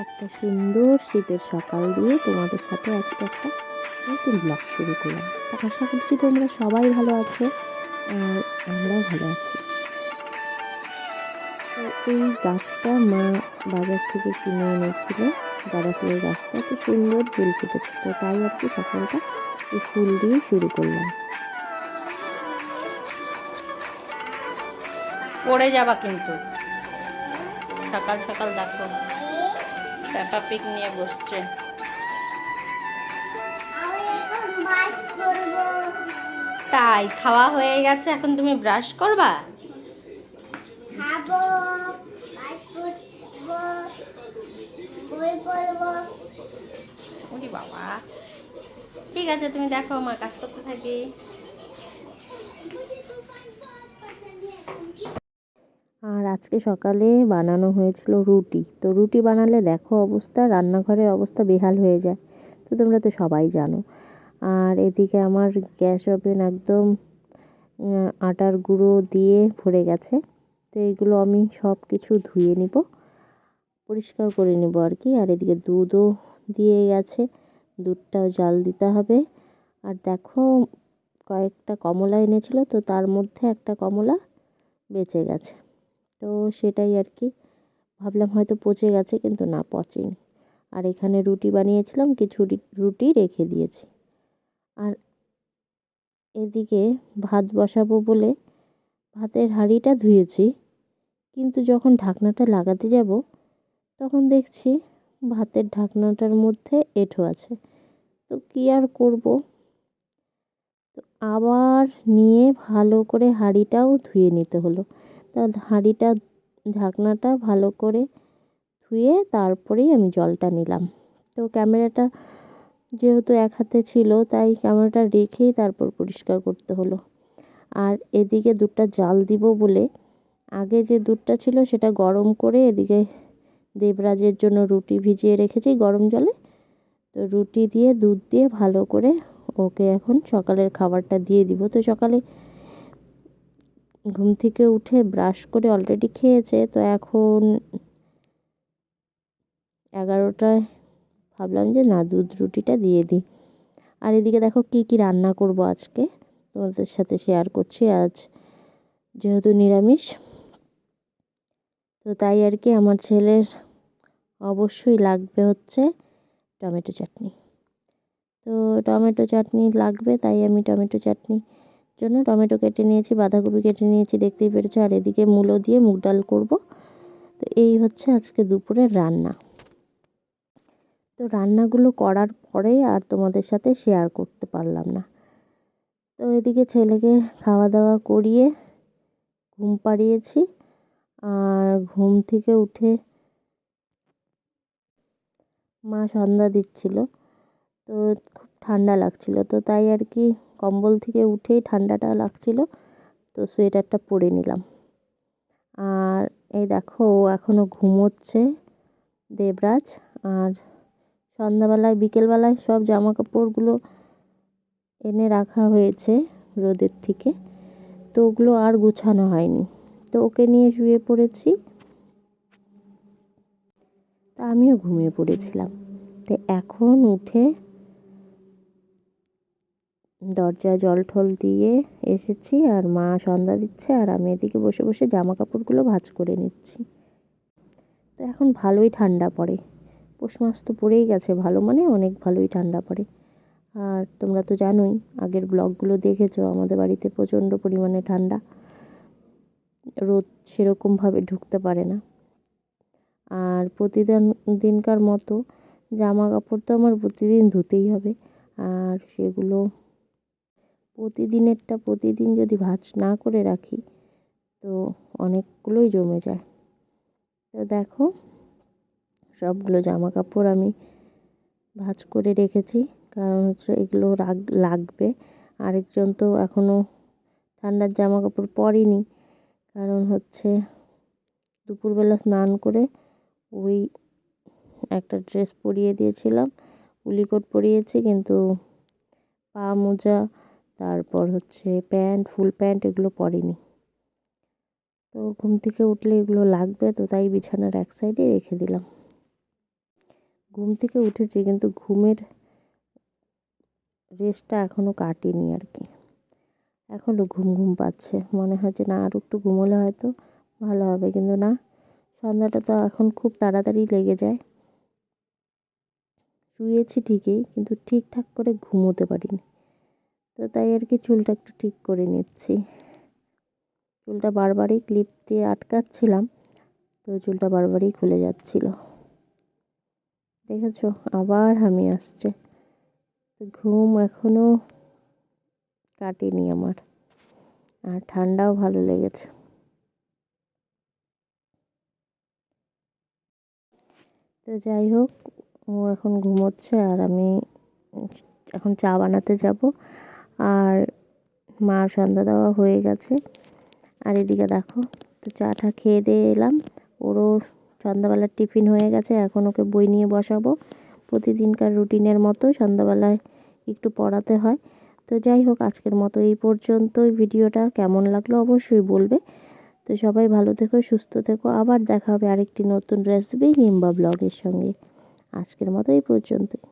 একটা সুন্দর শীতের সকাল দিয়ে তোমাদের সাথে আজকে একটা নতুন ব্লগ শুরু করলাম। আশা করছি তোমরা সবাই ভালো আছো আর আমরাও ভালো আছি। এই গাছটা মা বাজার থেকে কিনে এনেছিল গাঁদা ফুলের গাছটা। তো সুন্দর ফুল ফুটেছে। তো তাই আর কি সকালটা এই ফুল দিয়ে শুরু করলাম। পড়ে যাবা কিন্তু। সকাল সকাল দেখো। পেপা পিক নিয়ে বসছে। তাই খাওয়া হয়ে গেছে এখন তুমি ব্রাশ করবা? বাবা। ঠিক আছে তুমি দেখো মা কাজ করতে থাকি আর আজকে সকালে বানানো হয়েছিল রুটি। তো রুটি বানালে দেখো অবস্থা, রান্নাঘরের অবস্থা বেহাল হয়ে যায়। তো তোমরা তো সবাই জানো। আর এদিকে আমার গ্যাস ওভেন একদম আটার গুঁড়ো দিয়ে ভরে গেছে। তো এইগুলো আমি সব কিছু ধুয়ে নিব, পরিষ্কার করে নেব আর কি। আর এদিকে দুধও দিয়ে গেছে, দুধটাও জাল দিতে হবে। আর দেখো, কয়েকটা কমলা এনেছিল, তো তার মধ্যে একটা কমলা বেঁচে গেছে। তো সেটাই আর কি ভাবলাম হয়তো পচে গেছে কিন্তু না, পচেনি। আর এখানে রুটি বানিয়েছিলাম, কিছু রুটি রেখে দিয়েছি। আর এদিকে ভাত বসাবো বলে ভাতের হাঁড়িটা ধুয়েছি। কিন্তু যখন ঢাকনাটা লাগাতে যাব, তখন দেখছি ভাতের ঢাকনাটার মধ্যে এঁঠো আছে। তো কী আর করব? তো আবার নিয়ে ভালো করে হাঁড়িটাও ধুয়ে নিতে হলো। তা হাঁড়িটা, ঢাকনাটা ভালো করে ধুয়ে তারপরেই আমি জলটা নিলাম। তো ক্যামেরাটা যেহেতু এক হাতে ছিল, তাই ক্যামেরাটা রেখেই তারপর পরিষ্কার করতে হলো। আর এদিকে দুধটা জাল দিব বলে আগে যে দুধটা ছিল সেটা গরম করে এদিকে দেবরাজের জন্য রুটি ভিজিয়ে রেখেছি গরম জলে। তো রুটি দিয়ে, দুধ দিয়ে ভালো করে ওকে এখন সকালের খাবারটা দিয়ে দিব। তো সকালে ঘুম থেকে উঠে ব্রাশ করে অলরেডি খেয়েছে, তো এখন এগারোটায় ভাবলাম যে না, দুধ রুটিটা দিয়ে দিই। আর এদিকে দেখো কি কি রান্না করব আজকে, তোমাদের সাথে শেয়ার করছি আজ, যেহেতু নিরামিষ, তো তাই আর কি আমার ছেলের অবশ্যই লাগবে হচ্ছে টমেটো চাটনি। তো টমেটো চাটনি লাগবে, তাই আমি টমেটো চাটনি জন্য টমেটো কেটে নিয়েছি, বাঁধাকপি কেটে নিয়েছি, দেখতেই পেরেছ। আর এদিকে মূলো দিয়ে মুগ ডাল করব। তো এই হচ্ছে আজকে দুপুরের রান্না। তো রান্নাগুলো করার পরেই আর তোমাদের সাথে শেয়ার করতে পারলাম না। তো এদিকে ছেলেকে খাওয়া দাওয়া করিয়ে ঘুম পাড়িয়েছি। আর ঘুম থেকে উঠে মা সন্ধ্যা দিচ্ছিল। তো খুব ঠান্ডা লাগছিল। তো তাই আর কি কম্বল থেকে উঠেই ঠান্ডাটা লাগছিল। তো সোয়েটারটা পরে নিলাম। আর এই দেখো ও এখনও ঘুমোচ্ছে, দেবরাজ। আর সন্ধ্যাবেলায়, বিকেলবেলায় সব জামা কাপড়গুলো এনে রাখা হয়েছে রোদের থেকে। তো ওগুলো আর গুছানো হয়নি। তো ওকে নিয়ে শুয়ে পড়েছি। তা আমিও ঘুমিয়ে পড়েছিলাম। তো এখন উঠে দরজায় জল ঠল দিয়ে এসেছি আর মা সন্ধ্যা দিচ্ছে আর আমি এদিকে বসে বসে জামা কাপড়গুলো ভাজ করে নিচ্ছি। তো এখন ভালোই ঠান্ডা পড়ে। পৌষ মাস তো পড়েই গেছে ভালো মানে অনেক ভালোই ঠান্ডা পড়ে। আর তোমরা তো জানোই, আগের ব্লগগুলো দেখেছ, আমাদের বাড়িতে প্রচণ্ড পরিমাণে ঠান্ডা। রোদ সেরকমভাবে ঢুকতে পারে না। আর প্রতিদিন, দিনকার মতো জামা কাপড় তো আমার প্রতিদিন ধুতেই হবে। আর সেগুলো প্রতিদিনেরটা প্রতিদিন যদি ভাঁজ না করে রাখি, তো অনেকগুলোই জমে যায়। তো দেখো, সবগুলো জামা কাপড় আমি ভাঁজ করে রেখেছি। কারণ হচ্ছে এগুলো রাগ, লাগবে। আরেকজন তো এখনও ঠান্ডার জামা কাপড় পরেনি। কারণ হচ্ছে দুপুরবেলা স্নান করে ওই একটা ড্রেস পরিয়ে দিয়েছিলাম। উলিকোট পরিয়েছি, কিন্তু পা মোজা তারপর হচ্ছে প্যান্ট, ফুল প্যান্ট এগুলো পরেনি। তো ঘুম থেকে উঠলে এগুলো লাগবে তো তাই বিছানার এক সাইডে রেখে দিলাম। ঘুম থেকে উঠেছি কিন্তু ঘুমের রেস্টটা এখনও কাটেনি আর কি। এখনও ঘুম ঘুম পাচ্ছে। মনে হয় যে না, আর একটু ঘুমোলে হয়তো ভালো হবে। কিন্তু না, সন্ধ্যাটা তো এখন খুব তাড়াতাড়ি লেগে যায়। শুয়েছি ঠিকই, কিন্তু ঠিকঠাক করে ঘুমোতে পারিনি। তো তাই আর কি চুলটা একটু ঠিক করে নিচ্ছি। চুলটা বারবারই ক্লিপ দিয়ে আটকাচ্ছিলাম, তো চুলটা বারবারই খুলে যাচ্ছিল। দেখেছ? আবার হামি আসছে। তো ঘুম এখনও কাটেনি আমার, আর ঠান্ডাও ভালো লেগেছে। তো যাই হোক, ও এখন ঘুমোচ্ছে আর আমি এখন চা বানাতে যাব। আর মা সন্ধ্যা দেওয়া হয়ে গেছে। আর এদিকে দেখো, তো চাটা খেয়ে দিয়ে এলাম। ওরও সন্ধ্যাবেলার টিফিন হয়ে গেছে, এখন ওকে বই নিয়ে বসাবো। প্রতিদিনকার রুটিনের মতো সন্ধ্যাবেলায় একটু পড়াতে হয়। তো যাই হোক, আজকের মতো এই পর্যন্তই। ভিডিওটা কেমন লাগল অবশ্যই বলবে। তো সবাই ভালো থেকো, সুস্থ থেকো। আবার দেখা হবে আরেকটি নতুন রেসিপি কিংবা ব্লগের সঙ্গে। আজকের মতো এই পর্যন্তই।